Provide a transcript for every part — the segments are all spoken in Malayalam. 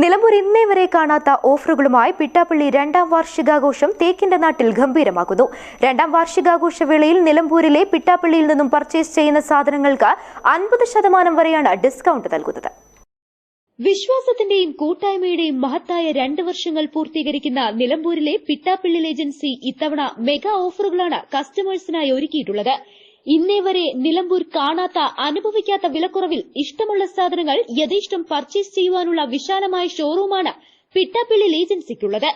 നിലമ്പൂർ ഇന്നേ വരെ കാണാത്ത ഓഫറുകളുമായി പിട്ടാപ്പള്ളി രണ്ടാം വാർഷികാഘോഷം തേക്കിന്റെ നാട്ടിൽ ഗംഭീരമാകുന്നു. രണ്ടാം വാർഷികാഘോഷ വേളയിൽ നിലമ്പൂരിലെ പിട്ടാപ്പള്ളിയിൽ നിന്നും പർച്ചേസ് ചെയ്യുന്ന സാധനങ്ങൾക്ക് അൻപത് ശതമാനം വരെയാണ് ഡിസ്കൗണ്ട് നൽകുന്നത്. വിശ്വാസത്തിന്റെയും കൂട്ടായ്മയുടെയും മഹത്തായ രണ്ട് വർഷങ്ങൾ പൂർത്തീകരിക്കുന്ന നിലമ്പൂരിലെ പിട്ടാപ്പിള്ളിൽ ഏജൻസി ഇത്തവണ മെഗാ ഓഫറുകളാണ് കസ്റ്റമേഴ്സിനായി ഒരുക്കിയിട്ടുള്ളത്. ഇന്നേ വരെ നിലമ്പൂർ കാണാത്ത അനുഭവിക്കാത്ത വിലക്കുറവിൽ ഇഷ്ടമുള്ള സാധനങ്ങൾ യഥേഷ്ടം പർച്ചേസ് ചെയ്യുവാനുള്ള വിശാലമായ ഷോറൂമാണ് പിട്ടാപ്പിള്ളിൽ ഏജൻസിക്കുള്ളത്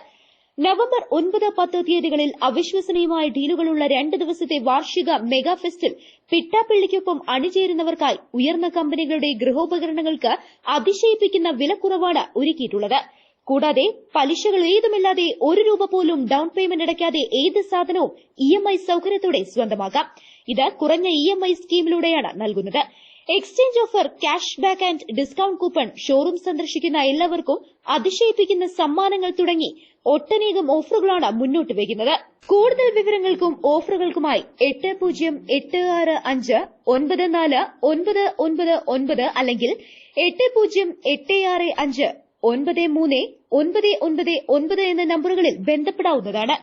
നവംബർ ഒൻപത് പത്ത് തീയതികളിൽ അവിശ്വസനീയമായ ഡീലുകളുള്ള രണ്ട് ദിവസത്തെ വാർഷിക മെഗാ ഫെസ്റ്റിൽ പിട്ടാപ്പിള്ളിക്കൊപ്പം അണിചേരുന്നവർക്കായി ഉയർന്ന കമ്പനികളുടെ ഗൃഹോപകരണങ്ങൾക്ക് അതിശയിപ്പിക്കുന്ന വിലക്കുറവാണ് ഒരുക്കിയിട്ടുള്ളത്. കൂടാതെ പലിശകൾ ഏതുമില്ലാതെ ഒരു രൂപ പോലും ഡൌൺ പേയ്മെന്റ് അടയ്ക്കാതെ ഏത് സാധനവും ഇ എം ഐ സൌകര്യത്തോടെ സ്വന്തമാക്കാം. ഇത് കുറഞ്ഞ ഇ എം ഐ സ്കീമിലൂടെയാണ് നൽകുന്നത്. Exchange offer cash back and discount coupon showroom സന്ദർശിക്കുന്ന എല്ലാവർക്കും അതിശയിപ്പിക്കുന്ന സമ്മാനങ്ങൾ തുടങ്ങി ഒട്ടനേകം ഓഫറുകളാണ് മുന്നോട്ട് വയ്ക്കുന്നത്. കൂടുതൽ വിവരങ്ങൾക്കും ഓഫറുകൾക്കുമായി എട്ട് പൂജ്യം എട്ട് ആറ് അഞ്ച് ഒൻപത് നാല് ഒൻപത് ഒൻപത് ഒൻപത് അല്ലെങ്കിൽ എട്ട് പൂജ്യം എട്ട് ആറ് അഞ്ച് ഒൻപത് മൂന്ന് ഒൻപത് ഒൻപത് ഒൻപത് എന്ന നമ്പറുകളിൽ ബന്ധപ്പെടാവുന്നതാണ്.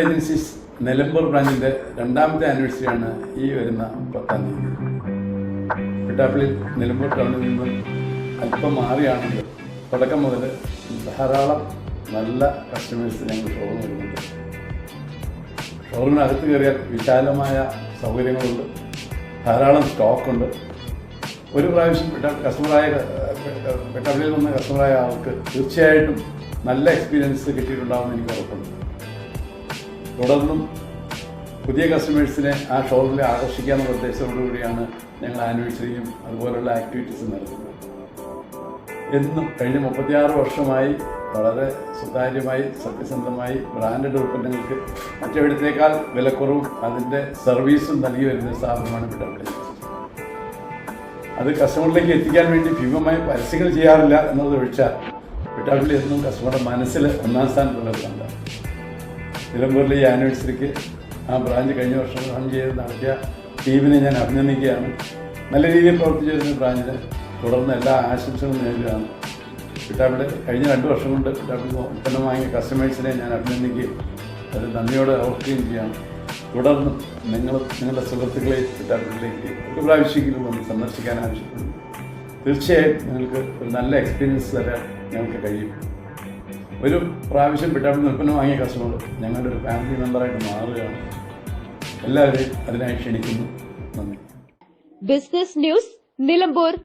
ഏജൻസീസ് നിലമ്പൂർ ബ്രാഞ്ചിന്റെ രണ്ടാമത്തെ ആനിവേഴ്സറിയാണ് ഈ വരുന്ന പത്താം തീയതി. പിട്ടാപ്പിള്ളി നിലമ്പൂർ ടൗണിൽ നിന്ന് അല്പം മാറിയാണെങ്കിൽ തുടക്കം മുതൽ ധാരാളം നല്ല കസ്റ്റമേഴ്സ് ഞങ്ങൾ ഷോറൂം വരുന്നുണ്ട്. ഷോറൂമിനകത്ത് കയറിയാൽ വിശാലമായ സൗകര്യങ്ങളുണ്ട്. ധാരാളം സ്റ്റോക്കുണ്ട് ഒരു പ്രാവശ്യം കസ്റ്റമറായ പെട്ടവരിൽ നിന്ന് കസ്റ്റമറായ ആൾക്ക് തീർച്ചയായിട്ടും നല്ല എക്സ്പീരിയൻസ് കിട്ടിയിട്ടുണ്ടാവുമെന്ന് എനിക്ക് ഉറപ്പുണ്ട്. തുടർന്നും പുതിയ കസ്റ്റമേഴ്സിനെ ആ ഷോറൂമിൽ ആകർഷിക്കാമെന്ന ഉദ്ദേശത്തോടുകൂടിയാണ് ഞങ്ങൾ ആനിവേഴ്സറിയും അതുപോലുള്ള ആക്ടിവിറ്റീസും നടത്തുന്നത്. എന്നും കഴിഞ്ഞ മുപ്പത്തിയാറ് വർഷമായി വളരെ സുതാര്യമായി സത്യസന്ധമായി ബ്രാൻഡഡ് ഉൽപ്പന്നങ്ങൾക്ക് മറ്റെവിടത്തേക്കാൾ വിലക്കുറവും അതിന്റെ സർവീസും നൽകി വരുന്ന സ്ഥാപനമാണ് പിടപെടി അത് കസ്റ്റമറിലേക്ക് എത്തിക്കാൻ വേണ്ടി ഭീമമായ പരസ്യങ്ങൾ ചെയ്യാറില്ല എന്നത് ഒഴിച്ചാൽ വിട്ടാപ്പിള്ളി എന്നും കസ്റ്റമറുടെ മനസ്സിൽ ഒന്നാം സ്ഥാനത്തുള്ളവരുണ്ട് നിലമ്പൂരിലെ ഈ ആനിവേഴ്സറിക്ക് ആ ബ്രാഞ്ച് കഴിഞ്ഞ വർഷം റൺ ചെയ്ത് നടത്തിയ ടീമിനെ ഞാൻ അഭിനന്ദിക്കുകയാണ്. നല്ല രീതിയിൽ പ്രവർത്തിച്ചു വരുന്ന ബ്രാഞ്ചിന് തുടർന്ന് എല്ലാ ആശംസകളും നേരിടുകയാണ് പിട്ടാപ്പിള്ളി കഴിഞ്ഞ രണ്ട് വർഷം കൊണ്ട് പിട്ടാപ്പിള്ളി ഉൽപ്പന്നം വാങ്ങിയ കസ്റ്റമേഴ്സിനെ ഞാൻ അഭിനന്ദിക്കുകയും അത് നന്ദിയോടെ ഓർക്കുകയും ചെയ്യാണ്. തുടർന്ന് നിങ്ങൾ നിങ്ങളുടെ സുഹൃത്തുക്കളെ പിട്ടാപ്പിള്ളിലേക്ക് ഒരു പ്രാവശ്യമെങ്കിലും വന്ന് സന്ദർശിക്കാൻ ആവശ്യപ്പെടുന്നു. തീർച്ചയായും നിങ്ങൾക്ക് ഒരു നല്ല എക്സ്പീരിയൻസ് തരാൻ ഞങ്ങൾക്ക് കഴിയും. ഒരു പ്രാവശ്യം പിട്ടാപ്പിൽ ഉൽപ്പന്നം വാങ്ങിയ കസ്റ്റമർ ഞങ്ങളുടെ ഒരു ഫാമിലി മെമ്പറായിട്ട് മാറുകയാണ്. എല്ലാവരെയും അതിനായി ക്ഷണിക്കുന്നു. നന്ദി. Business news Nilambur